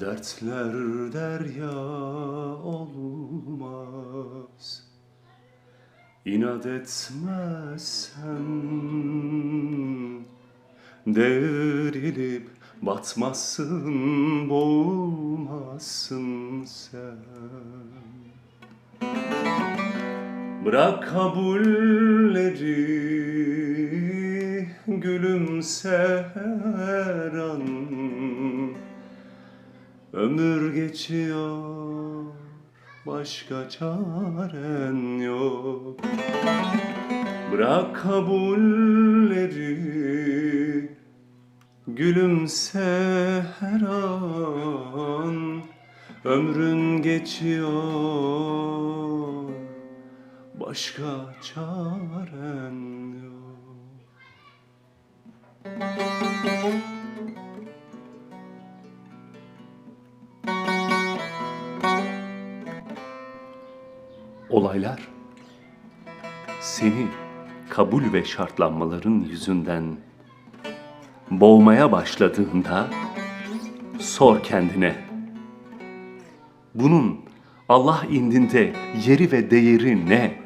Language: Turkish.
Dertler derya olmaz. İnat etmezsen Devrilip batmazsın Boğulmazsın sen. Bırak kabulleri Gülümse her an Ömür geçiyor Başka çaren yok. Bırak kabulleri Gülümse her an. Ömrün geçiyor Başka çaren yok Olaylar seni kabul ve şartlanmaların yüzünden boğmaya başladığında sor kendine. Bunun Allah indinde yeri ve değeri ne?